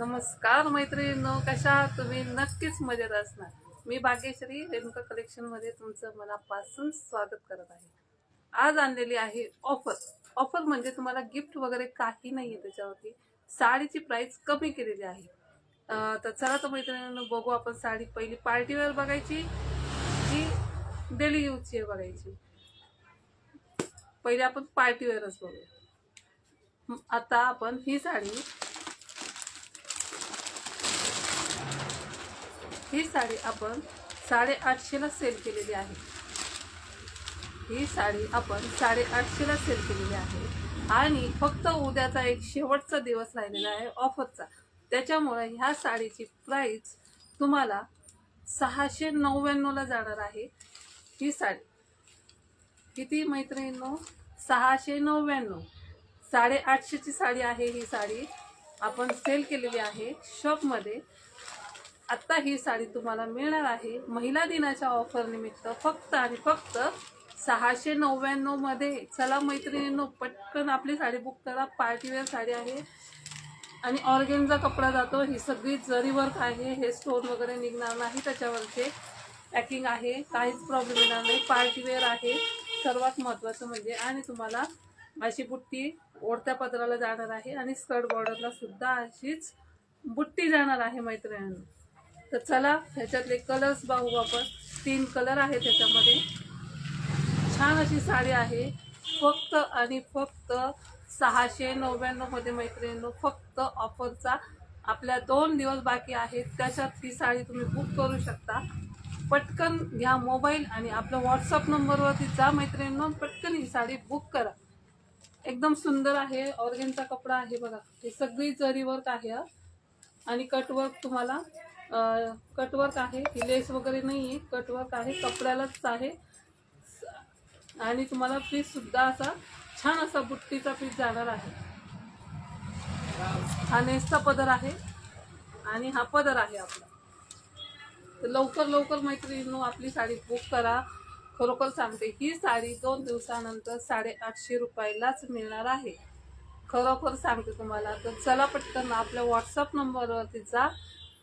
नमस्कार मैत्रिणींनो कशा तुम्ही? नक्कीच मजेत असणार. मी भाग्यश्री रेणुका कलेक्शनमध्ये तुमचं मनापासून स्वागत करत आहे. आज आणलेली आहे ऑफर ऑफर म्हणजे तुम्हाला गिफ्ट वगैरे काही नाही आहे त्याच्यावरती. साडीची प्राईस कमी केलेली आहे. तर चला तर मैत्रिणींनो बघू आपण साडी पहिली पार्टीवेअर बघायची की डेली यूजची आहे बघायची. पहिले आपण पार्टीवेअरच बघूया. आता आपण ही साडी ही साडी आपण साडेआठशेला सेल केलेली आहे. ही साडी आपण साडेआठशेला सेल केलेली आहे. आणि फक्त उद्याचा एक शेवटचा दिवस राहिलेला आहे ऑफरचा. त्याच्यामुळे ह्या साडीची प्राईज तुम्हाला सहाशे नव्याण्णवला जाणार आहे ही साडी. किती मैत्रिणींनो? सहाशे नव्याण्णव. साडेआठशेची साडी आहे ही साडी. आपण सेल केलेली आहे शॉपमध्ये. आत्ता ही साडी तुम्हाला मिळणार आहे महिला दिनाच्या ऑफर निमित्त फक्त आणि फक्त सहाशे नव्याण्णवमध्ये. चला मैत्रिणींनो पटकन आपली साडी बुक करा. पार्टीवेअर साडी आहे. आणि ऑर्गेनचा कपडा जातो. ही सगळी जरी वर्क आहे हे स्टोन वगैरे निघणार नाही त्याच्यावरचे. पॅकिंग आहे. काहीच प्रॉब्लेम येणार नाही. पार्टीवेअर आहे. सर्वात महत्त्वाचं म्हणजे आणि तुम्हाला अशी बुट्टी ओढत्या पदराला जाणार आहे. आणि स्कर्ट बॉर्डरला सुद्धा अशीच बुट्टी जाणार आहे मैत्रिणींना. तर चला ह्याच्यातले कलर्स बघू आपण. तीन कलर आहे त्याच्यामध्ये छान अशी साडी आहे. फक्त आणि फक्त सहाशे नव्याण्णवमध्ये मैत्रिणींनो फक्त ऑफरचा आपल्या दोन दिवस बाकी आहेत. त्याच्यात ही साडी तुम्ही बुक करू शकता. पटकन घ्या मोबाईल आणि आपल्या व्हॉट्सअप नंबरवरती जा मैत्रिणींनो पटकन ही साडी बुक करा. एकदम सुंदर आहे. ऑर्गेनचा कपडा आहे बघा. हे सगळी जरी वर्क आहे आणि कटवर्क तुम्हाला कटवर्क आहे. ही लेस वगैरे नाही आहे कटवर्क आहे. कपड्यालाच आहे. आणि तुम्हाला पीस सुद्धा असा छान असा बुट्टीचा पीस जाणार आहे. हा नेसचा पदर आहे. आणि हा पदर आहे आपला. तर लवकर लवकर मैत्रिणींनो आपली साडी बुक करा. खरोखर सांगते ही साडी दोन दिवसानंतर साडेआठशे रुपयालाच मिळणार आहे. खरोखर सांगते तुम्हाला. तर चला पटकन आपल्या व्हॉट्सअप नंबरवरती जा.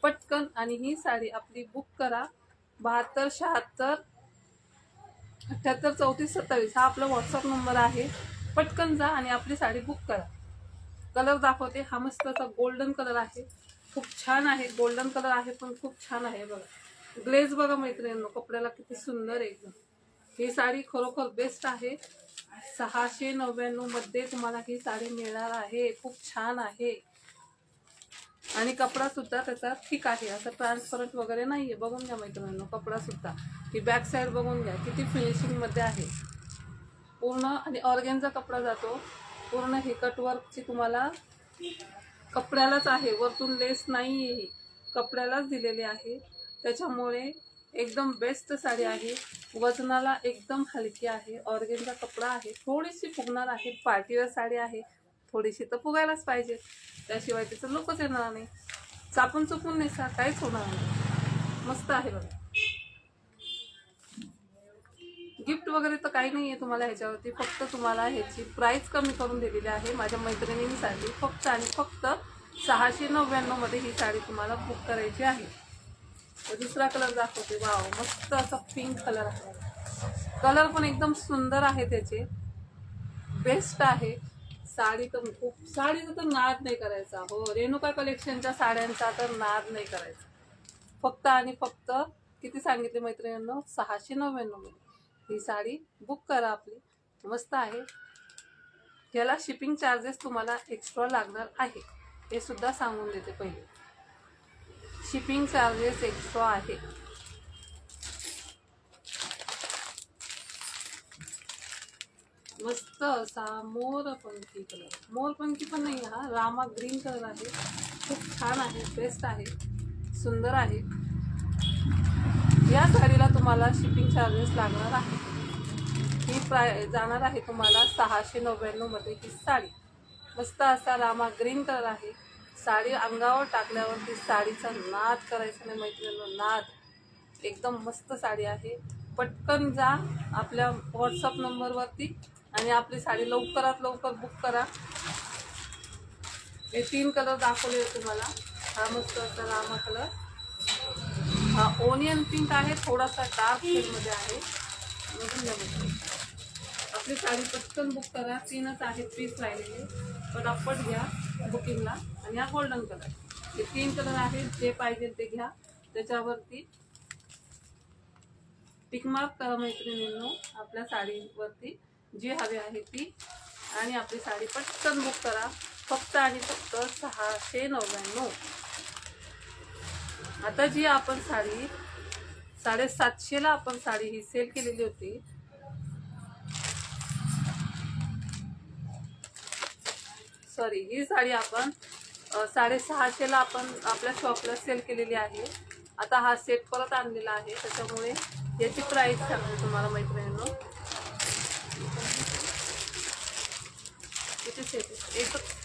पटकन आणि ही साडी आपली बुक करा. बहात्तर शहात्तर अठ्ठ्याहत्तर चौतीस सत्तावीस हा आपला व्हॉट्सअप नंबर आहे. पटकन जा आणि आपली साडी बुक करा. कलर दाखवते. हा मस्त असा गोल्डन कलर आहे. खूप छान आहे. गोल्डन कलर आहे पण खूप छान आहे बघा. ग्लेज बघा मैत्रिणींनो कपड्याला किती सुंदर आहे. एकदम ही साडी खरोखर बेस्ट आहे. सहाशे नव्याण्णवमध्ये तुम्हाला ही साडी मिळणार आहे. खूप छान आहे. आणि कपडा सुद्धा त्याचा ठीक आहे. असं ट्रान्सपरंट वगैरे नाही आहे बघून घ्या मैत्रिणींनो कपडा सुद्धा. ही बॅक साईड बघून घ्या. किती फिनिशिंगमध्ये आहे. पूर्ण आणि ऑर्गेनचा कपडा जातो. पूर्ण हे कटवर्कची तुम्हाला कपड्यालाच आहे. वरतून लेस नाही आहे कपड्यालाच दिलेली आहे. त्याच्यामुळे एकदम बेस्ट साडी आहे. वजनाला एकदम हलकी आहे. ऑर्गेनचा कपडा आहे. थोडीशी फुगणार आहे. पार्टीवेअर साडी आहे. थोडीशी तर फुगायलाच पाहिजे. त्याशिवाय तिचं लोकच येणार नाही. चापून चुपून नेसा काहीच होणार नाही. मस्त आहे बघा. गिफ्ट वगैरे तर काही नाही आहे तुम्हाला ह्याच्यावरती. फक्त तुम्हाला ह्याची प्राईस कमी करून दिलेली आहे. माझ्या मैत्रिणींसाठी फक्त आणि फक्त सहाशे नव्याण्णवमध्ये ही साडी तुम्हाला बुक करायची आहे. दुसरा कलर दाखवते. वाव मस्त असा पिंक कलर आहे. कलर पण एकदम सुंदर आहे त्याचे. बेस्ट आहे. साडी तर खूप साडीचा तर नाद नाही करायचा. हो रेणुका कलेक्शनच्या साड्यांचा तर नाद नाही करायचा. फक्त आणि फक्त किती सांगितले मैत्रिणींनो? सहाशे नव्याण्णव ही साडी बुक करा आपली. मस्त आहे. याला शिपिंग चार्जेस तुम्हाला एक्स्ट्रा लागणार आहे. हे सुद्धा सांगून देते पहिले. शिपिंग चार्जेस एक्स्ट्रा आहे. मस्त असा मोरपंखी कलर मोरपंखी पण नाही हा रामा ग्रीन कलर आहे. खूप छान आहे बेस्ट आहे. सुंदर आहे. या साडीला तुम्हाला शिपिंग चार्जेस लागणार आहे. ही प्राय जाणार आहे तुम्हाला सहाशे नव्याण्णवमध्ये ही साडी. मस्त असा रामा ग्रीन कलर आहे. साडी अंगावर टाकल्यावर ती साडीचा नाद करायचा नाही मैत्रिणींनो नाद. एकदम मस्त साडी आहे. पटकन जा आपल्या व्हॉट्सअप नंबरवरती आणि आपली साडी लवकरात लवकर बुक करा. हे तीन कलर दाखवले तुम्हाला. हा मस्त असा रामा कलर हा ओनियन पिंक आहे थोडासा डार्क शेडमध्ये आहे. आपली साडी पटकन बुक करा. तीनच आहेत पीस राहिलेले. पटापट घ्या बुकिंगला आणि हा गोल्डन कलर हे तीन कलर आहेत जे पाहिजे ते घ्या. त्याच्यावरती टिकमार्क करा मैत्रिणींनो आपल्या साडीवरती. जी हवी आहे ती. आणि आपली साडी पटकन बुक करा. फक्त आणि फक्त सहाशे नव्याण्णव. आता जी आपण साडी साडेसातशेला आपण साडी ही सेल केलेली होती. सॉरी ही साडी आपण साडेसहाशेला आपण आपल्या शॉपला सेल केलेली आहे. आता हा सेट परत आणलेला आहे. त्याच्यामुळे याची प्राईस सांगते तुम्हाला मैत्रिणींनो. किती सेट एकच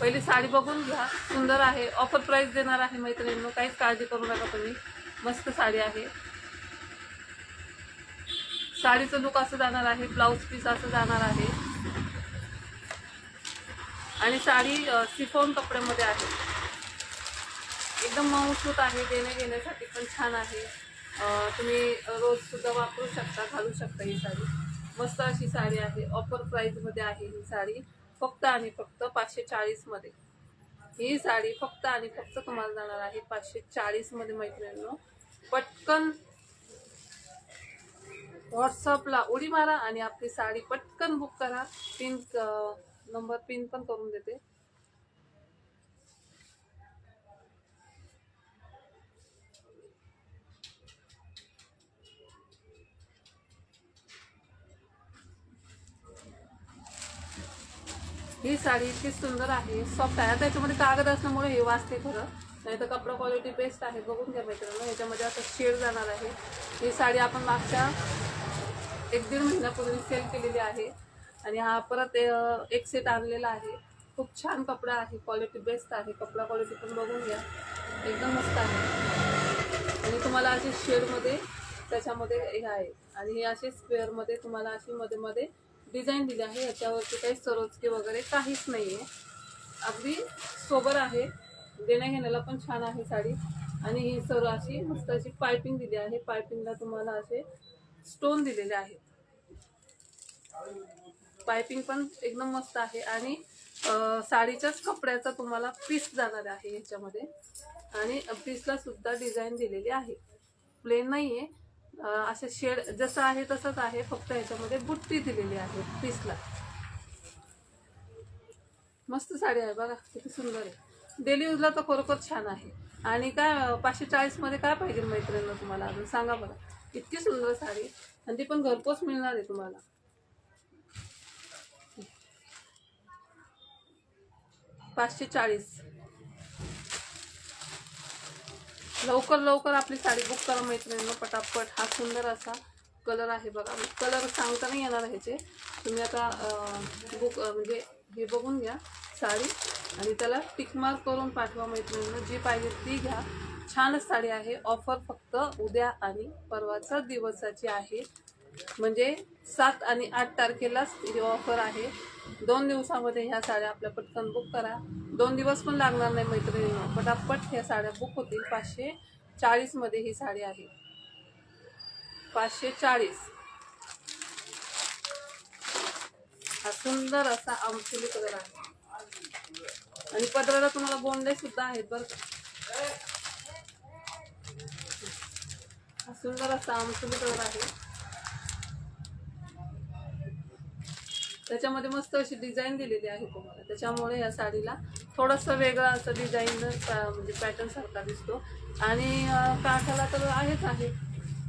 पहिली साडी बघून घ्या. सुंदर आहे. ऑफर प्राईस देणार आहे मैत्रिणींनो. काहीच काळजी करू नका तुम्ही. मस्त साडी आहे. साडीचं लुक असं जाणार आहे. ब्लाऊज पीस असं जाणार आहे. आणि साडी सिफोन कपड्यामध्ये आहे. एकदम मऊसूत आहे. देणे घेण्यासाठी पण छान आहे. तुम्ही रोजसुद्धा वापरू शकता घालू शकता ही साडी. मस्त अशी साडी आहे. ऑफर प्राईजमध्ये आहे ही साडी. फक्त आणि फक्त पाचशे चाळीसमध्ये ही साडी फक्त आणि फक्त तुम्हाला जाणार आहे पाचशे चाळीसमध्ये मैत्रिणींनो. पटकन व्हॉट्सअपला उडी मारा आणि आपली साडी पटकन बुक करा. पिन नंबर पिन पण करून देते. ही साडी इतकी सुंदर आहे. सॉफ्ट आहे. त्याच्यामध्ये कागद असल्यामुळे हे वाचते खरं. नाही तर कपडा क्वालिटी बेस्ट आहे. बघून घ्या मित्रांनो. याच्यामध्ये असं शेड जाणार आहे. ही साडी आपण मागच्या एक दीड महिन्यापूर्वी सेल केलेली आहे. आणि हा परत एक सेट आणलेला आहे. खूप छान कपडा आहे. क्वालिटी बेस्ट आहे. कपडा क्वालिटी पण बघून घ्या. एकदम मस्त आहे. आणि तुम्हाला असे शेडमध्ये त्याच्यामध्ये हे आहे. आणि हे असे स्क्वेअरमध्ये तुम्हाला अशी मध्ये मध्ये डिझाईन दिली आहे याच्यावरती काही सरोजकी वगैरे काहीच नाही आहे अगदी सोबर आहे. देण्याघेण्याला पण छान आहे साडी. आणि ही सर्व अशी मस्त अशी पायपिंग दिली आहे. पायपिंगला तुम्हाला असे स्टोन दिलेले आहेत. पायपिंग पण एकदम मस्त आहे. आणि साडीच्याच कपड्याचा तुम्हाला पीस जाणार आहे याच्यामध्ये आणि पीसला सुद्धा डिझाईन दिलेली आहे. प्लेन नाही आहे असं शेड जसं आहे तसंच आहे. फक्त याच्यामध्ये बुट्टी दिलेली आहे पीसला. मस्त साडी आहे बघा किती सुंदर आहे. डेली यूजला तर खरोखर छान आहे. आणि काय पाचशे चाळीसमध्ये काय पाहिजे मैत्रिणीला तुम्हाला? अजून सांगा बघा इतकी सुंदर साडी आणि ती पण घरपोच मिळणार आहे तुम्हाला. पाचशे चाळीस. लवकर लवकर आपली साडी बुक करा मैत्रिणींना पटापट. हा सुंदर असा कलर आहे बघा. कलर सांगता नाही येणार ह्याचे. तुम्ही आता बुक म्हणजे हे बघून घ्या साडी आणि त्याला टिकमार्क करून पाठवा मैत्रिणींना. जी पाहिजे ती घ्या. छानच साडी आहे. ऑफर फक्त उद्या आणि परवाचा दिवसाची आहे. म्हणजे सात आणि आठ तारखेलाच ही ऑफर आहे. दोन दिवसामध्ये ह्या साड्या आपल्या पटकन बुक करा. दोन दिवस पण लागणार नाही मैत्रिणींना. पटापट ह्या साड्या बुक होतील. पाचशे चाळीसमध्ये ही साडी आहे. पाचशे चाळीस. हा सुंदर असा आमचुली कलर आहे. आणि पदराला तुम्हाला गोंडे सुद्धा आहेत बरं का? हा सुंदर असा आमचुली कलर आहे. त्याच्यामध्ये मस्त अशी डिझाईन दिलेली आहे तुम्हाला त्याच्यामुळे या साडीला थोडंसं वेगळा असं डिझाईन म्हणजे पॅटर्न सारखा दिसतो. आणि काठाला तर आहेच आहे.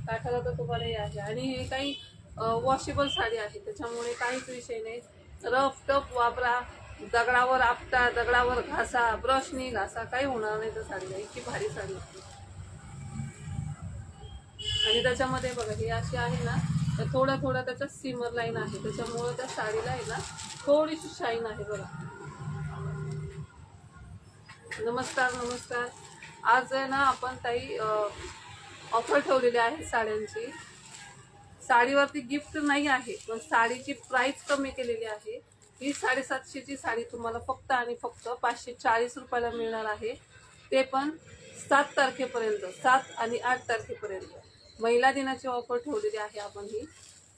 काठाला तर तुम्हाला हे आहे. आणि हे काही वॉशेबल साडी आहे. त्याच्यामुळे काहीच विषय नाही. रफ टफ वापरा. दगडावर आपटा दगडावर घासा ब्रशनी घासा काही होणार नाही त्या साडीला. इतकी भारी साडी. आहे आणि त्याच्यामध्ये बघा ही अशी आहे ना तर थोडा थोडा त्याचा सिमर लाईन आहे. त्याच्यामुळे त्या साडीला आहे ना थोडीशी शाईन आहे बघा. नमस्कार नमस्कार. आज आहे ना आपण काही ऑफर ठेवलेली आहे साड्यांची. साडीवरती गिफ्ट नाही आहे पण साडीची प्राईस कमी केलेली आहे. ही साडेसातशेची साडी तुम्हाला फक्त आणि फक्त पाचशे चाळीस रुपयाला मिळणार आहे. ते पण सात तारखेपर्यंत सात आणि आठ तारखेपर्यंत. महिला दिनाची ऑफर ठेवलेली आहे आपण ही.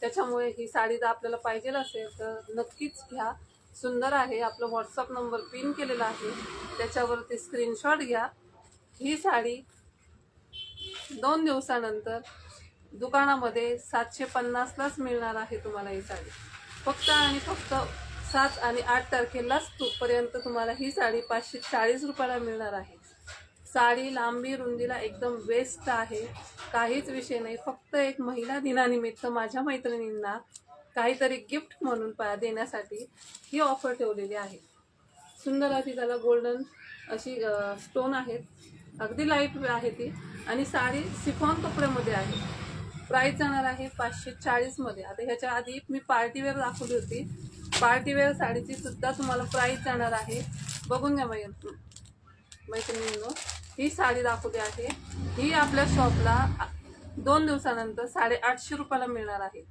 त्याच्यामुळे ही साडी जर आपल्याला पाहिजे असेल तर नक्कीच घ्या. सुंदर आहे. आपलं व्हॉट्सअप नंबर पिन केलेला आहे. त्याच्यावरती स्क्रीनशॉट घ्या. ही साडी दोन दिवसानंतर दुकानामध्ये सातशे पन्नासलाच मिळणार आहे तुम्हाला ही साडी. फक्त आणि फक्त सात आणि आठ तारखेलाच तोपर्यंत तुम्हाला ही साडी पाचशे चाळीस रुपयाला मिळणार आहे. साडी लांबी रुंदीला एकदम बेस्ट आहे. काहीच विषय नाही. फक्त एक महिला दिनानिमित्त माझ्या मैत्रिणींना काहीतरी गिफ्ट म्हणून पा देण्यासाठी ही ऑफर ठेवलेली आहे. सुंदर अशी त्याला गोल्डन अशी स्टोन आहेत. अगदी लाइट आहे ती. आणि साडी सिफॉन कपड्यामध्ये आहे. प्राईस जाणार आहे पाचशे चाळीसमध्ये आता ह्याच्या आधी मी पार्टीवेअर दाखवली होती. पार्टीवेअर साडीची सुद्धा तुम्हाला प्राईस जाणार आहे. बघून घ्या मै मैत्रिणींनो. ही साडी दाखवली आहे. ही आपल्या शॉपला दोन दिवसानंतर साडेआठशे रुपयाला मिळणार आहे.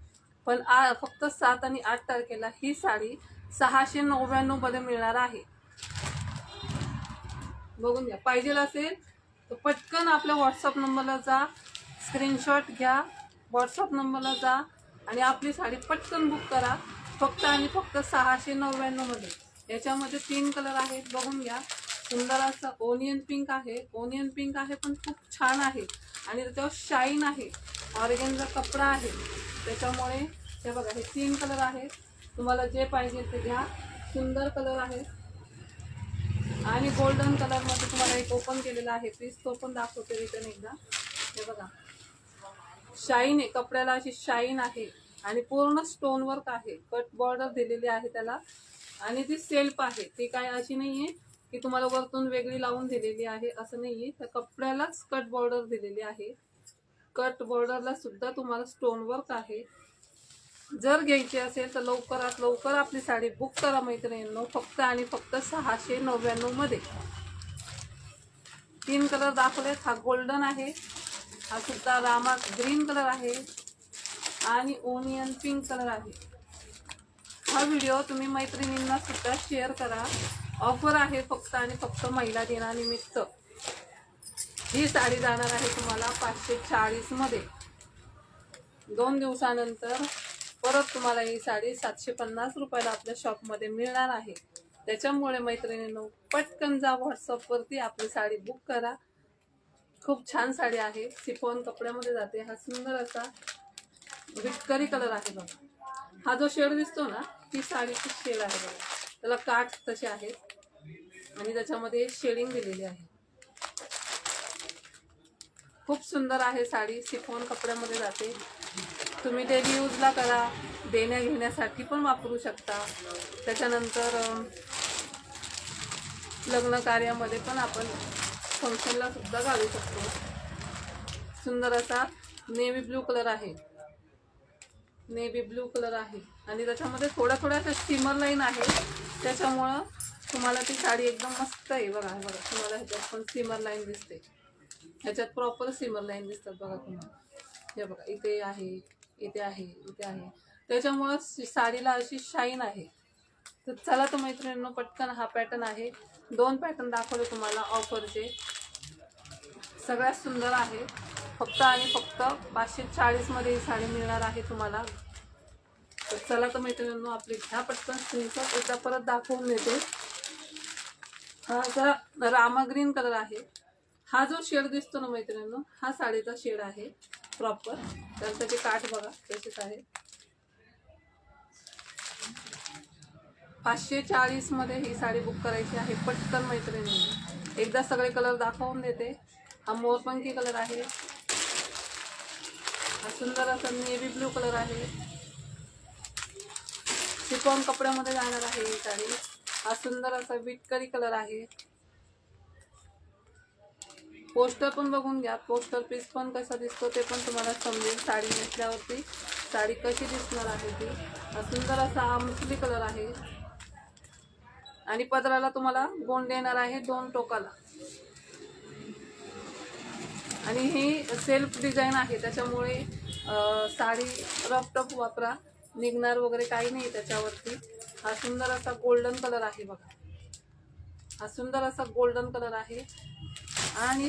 पण आ फक्त सात आणि आठ तारखेला ही साडी सहाशे नव्याण्णवमध्ये मिळणार आहे. बघून घ्या. पाहिजे असेल तर पटकन आपल्या व्हॉट्सअप नंबरला जा. स्क्रीनशॉट घ्या. व्हॉट्सअप नंबरला जा. आणि आपली साडी पटकन बुक करा. फक्त आणि फक्त सहाशे नव्याण्णवमध्ये याच्यामध्ये तीन कलर आहेत. बघून घ्या. सुंदर असं ओनियन पिंक आहे. ओनियन पिंक आहे पण खूप छान आहे. आणि त्याच्यावर शाईन आहे. ऑर्गेनचा कपडा आहे. त्याच्यामुळे हे बघा हे तीन कलर आहेत. तुम्हाला जे पाहिजे ते घ्या. सुंदर कलर आहे. आणि गोल्डन कलरमध्ये तुम्हाला एक ओपन केलेला आहे पीस. तो पण दाखवते रिटर्न एकदा. हे बघा. शाईन आहे. कपड्याला अशी शाईन आहे. आणि पूर्ण स्टोन वर्क आहे. कट बॉर्डर दिलेली आहे त्याला. आणि ती सेल्फ आहे. ती काय अशी नाही आहे की तुम्हाला वरतून वेगळी लावून दिलेली आहे असं नाही आहे त्या कपड्यालाच कट बॉर्डर दिलेली आहे. कट बॉर्डरला सुद्धा तुम्हाला स्टोन वर्क आहे. जर घ्यायची असेल तर लवकरात लवकर आपली साडी बुक करा मैत्रिणींनो. फक्त आणि फक्त सहाशे नव्याण्णवमध्ये. तीन कलर दाखवलेत. हा गोल्डन आहे. हा सुद्धा रामा ग्रीन कलर आहे. आणि ओनियन पिंक कलर आहे. हा व्हिडिओ तुम्ही मैत्रिणींना सुद्धा शेअर करा. ऑफर आहे फक्त आणि फक्त महिला दिनानिमित्त. ही साडी जाणार आहे तुम्हाला पाचशे चाळीसमध्ये दोन दिवसानंतर परत तुम्हाला ही साडी सातशे पन्नास रुपयाला आपल्या शॉपमध्ये मिळणार आहे. त्याच्यामुळे मैत्रिणींनो पटकन जा व्हॉट्सअपवरती आपली साडी बुक करा. खूप छान साडी आहे. सिफॉन कपड्यामध्ये जाते. हा सुंदर असा विटकरी कलर आहे बघा. हा जो शेड दिसतो ना ती साडीची शेड आहे बघा. त्याला काठ तसे आहेत आणि त्याच्यामध्ये शेडिंग दिलेली आहे. खूप सुंदर आहे साडी. सिफोन कपड्यामध्ये जाते. तुम्ही डेली यूजला करा. देण्या घेण्यासाठी पण वापरू शकता. त्याच्यानंतर लग्न कार्यामध्ये पण आपण फंक्शनला सुद्धा घालू शकतो. सुंदर असा नेव्ही ब्लू कलर आहे. नेव्ही ब्लू कलर आहे. आणि त्याच्यामध्ये थोड्या थोड्या स्टीमर लाईन आहे. त्याच्यामुळं तुम्हाला ती साडी एकदम मस्त आहे बघा बघा. तुम्हाला ह्याच्यात पण सिमर लाईन दिसते. ह्याच्यात प्रॉपर सिमर लाईन दिसतात बघा तुम्हाला हे बघा इथे आहे इथे आहे इथे आहे. त्याच्यामुळं साडीला अशी शाईन आहे. तर चला तर मैत्रिणींनो पटकन हा पॅटर्न आहे. दोन पॅटर्न दाखवले तुम्हाला ऑफरचे सगळ्यात सुंदर आहे. फक्त आणि फक्त पाचशे चाळीसमध्ये ही साडी मिळणार आहे तुम्हाला. तर चला तर मैत्रिणींनो आपली ह्या पटकन स्क्रीनशॉट एकदा परत दाखवून देते. हा जरा रामा ग्रीन कलर आहे. हा जो शेड दिसतो ना मैत्रिणींनो हा साडीचा शेड आहे प्रॉपर तर त्याचे काठ बघा तसेच आहे. पाचशे चाळीसमध्ये ही साडी बुक करायची आहे पटकन मैत्रिणी एकदा सगळे कलर दाखवून देते. हा मोरपंखी कलर आहे. हा सुंदर असा नेव्ही ब्लू कलर आहे. शिकॉन कपड्यामध्ये जाणार आहे ही साडी. हा सुंदर असा विटकरी कलर आहे. पोस्टर पण बघून घ्या. पोस्टर पीस पण कसा दिसतो ते पण तुम्हाला समजेल. साडी नेसल्यावरती. साडी कशी दिसणार आहे ती? हा सुंदर असा आमसली कलर आहे. आणि पदराला तुम्हाला गोंड देणार आहे दोन टोकाला. आणि ही सेल्फ डिझाईन आहे. त्याच्यामुळे साडी रफ टफ वापरा. निघणार वगैरे काही नाही त्याच्यावरती. हा सुंदर असा गोल्डन कलर आहे बघा. हा सुंदर असा गोल्डन कलर आहे. आणि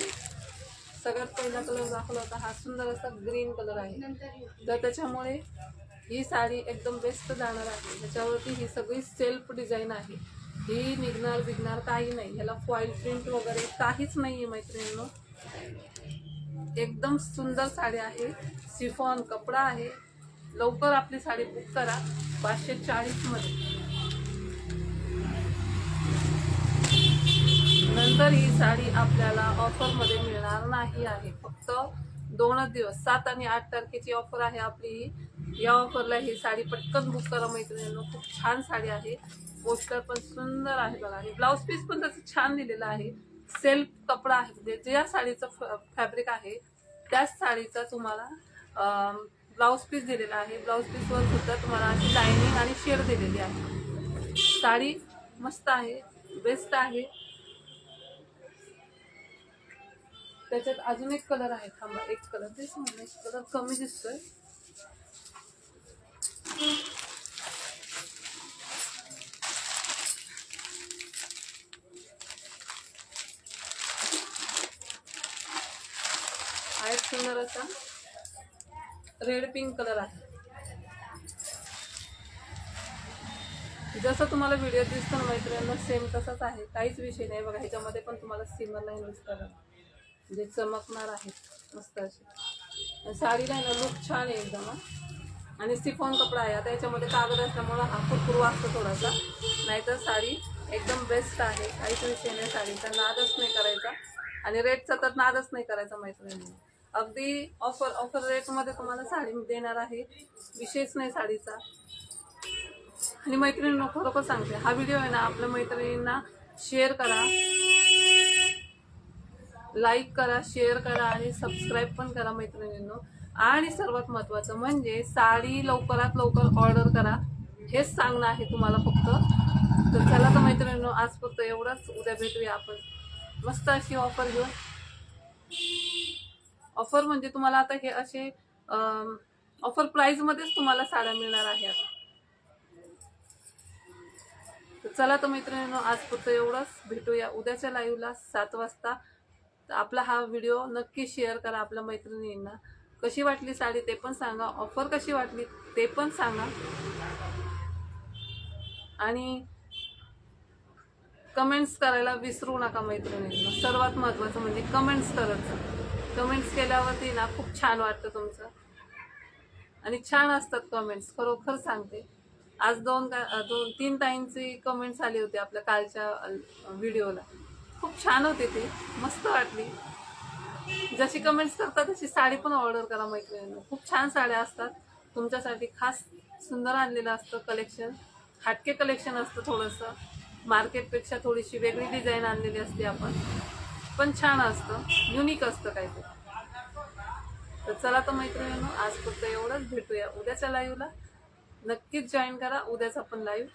सगळ्यात पहिला कलर दाखवला होता हा सुंदर असा ग्रीन कलर आहे. तर त्याच्यामुळे ही साडी एकदम बेस्ट जाणार आहे. त्याच्यावरती ही सगळी सेल्फ डिझाईन आहे. ही निघणार बिघणार काही नाही. ह्याला फॉईल प्रिंट वगैरे काहीच नाही आहे मैत्रिणींनो. एकदम सुंदर साडी आहे. सिफॉन कपडा आहे. लवकर आपली साडी बुक करा पाचशे चाळीसमध्ये नंतर ही साडी आपल्याला ऑफरमध्ये मिळणार नाही आहे. फक्त दोनच दिवस सात आणि आठ तारखेची ऑफर आहे आपली. ही. या ऑफरला ही साडी पटकन बुक करा मैत्रिणींनो. खूप छान साडी आहे. पोस्टर पण सुंदर आहे बघा. आणि ब्लाऊज पीस पण त्याचं छान दिलेलं आहे. सेल्फ कपडा आहे. म्हणजे ज्या साडीचं फॅब्रिक आहे त्याच साडीचा तुम्हाला ब्लाऊज पीस दिलेला आहे. ब्लाऊज पीसवर सुद्धा तुम्हाला अशी लाईनिंग आणि शेड दिलेली आहे. साडी मस्त आहे. बेस्ट आहे. त्याच्यात अजून एक कलर आहे. थांबा एक कलर तेच म्हणलं एक कलर कमी दिसतोय. आहेत सुंदर असा. रेड पिंक कलर आहे. जसं तुम्हाला व्हिडिओ दिसतो ना मैत्रिणींना सेम तसाच आहे. काहीच विषय नाही बघा ह्याच्यामध्ये पण तुम्हाला सिमर लाईन दिसतात जे चमकणार आहे मस्त अशी. साडी साडीला आहे ना लुक छान आहे एकदम आणि सिफॉन कपडा आहे. आता याच्यामध्ये कागद असल्यामुळं हा कुरकुरू वाचतो थोडासा. नाहीतर साडी एकदम बेस्ट आहे. काहीच विषय नाही साडीचा. नादच नाही करायचा. आणि रेटचा तर नादच नाही करायचा मैत्रिणी अगदी ऑफर ऑफर रेटमध्ये तुम्हाला साडी देणार आहे. विशेष नाही साडीचा. आणि मैत्रिणींना खरोखर सांगते. हा व्हिडिओ आहे ना आपल्या मैत्रिणींना शेअर करा. लाईक करा शेअर करा आणि सबस्क्राईब पण करा मैत्रिणींनो. आणि सर्वात महत्त्वाचं म्हणजे साडी लवकरात लवकर ऑर्डर करा. हेच सांगणं आहे तुम्हाला फक्त. तर चला तर मैत्रिणींनो आज फक्त एवढंच. उद्या भेटूया आपण. मस्त अशी ऑफर घेऊन. ऑफर म्हणजे तुम्हाला आता हे असे ऑफर प्राईजमध्येच तुम्हाला साड्या मिळणार आहे आता. चला तर मैत्रिणींनो आज पुरतं एवढंच. भेटूया उद्याच्या लाईव्हला सात वाजता. तर आपला हा व्हिडिओ नक्की शेअर करा आपल्या मैत्रिणींना. कशी वाटली साडी ते पण सांगा. ऑफर कशी वाटली ते पण सांगा. आणि कमेंट्स करायला विसरू नका मैत्रिणींना. सर्वात महत्त्वाचं म्हणजे कमेंट्स करायचं कमेंट्स केल्यावरती ना खूप छान वाटतं तुमचं. आणि छान असतात कमेंट्स खरोखर सांगते. आज दोन दोन तीन ताईंची कमेंट्स आली होती आपल्या कालच्या व्हिडिओला खूप छान होती ती. मस्त वाटली. जशी कमेंट्स करतात तशी साडी पण ऑर्डर करा मैत्रिणींना. खूप छान साड्या असतात. तुमच्यासाठी खास सुंदर आणलेलं असतं कलेक्शन हाटके कलेक्शन असतं थोडंसं. मार्केटपेक्षा थोडीशी वेगळी डिझाईन आणलेली असते आपण. पण छान असतं. युनिक असतं काहीतरी. तर चला तर मैत्रिणी आज फक्त एवढंच. भेटूया उद्याच्या लाईव्हला नक्कीच जॉईन करा. उद्याचा पण लाईव्ह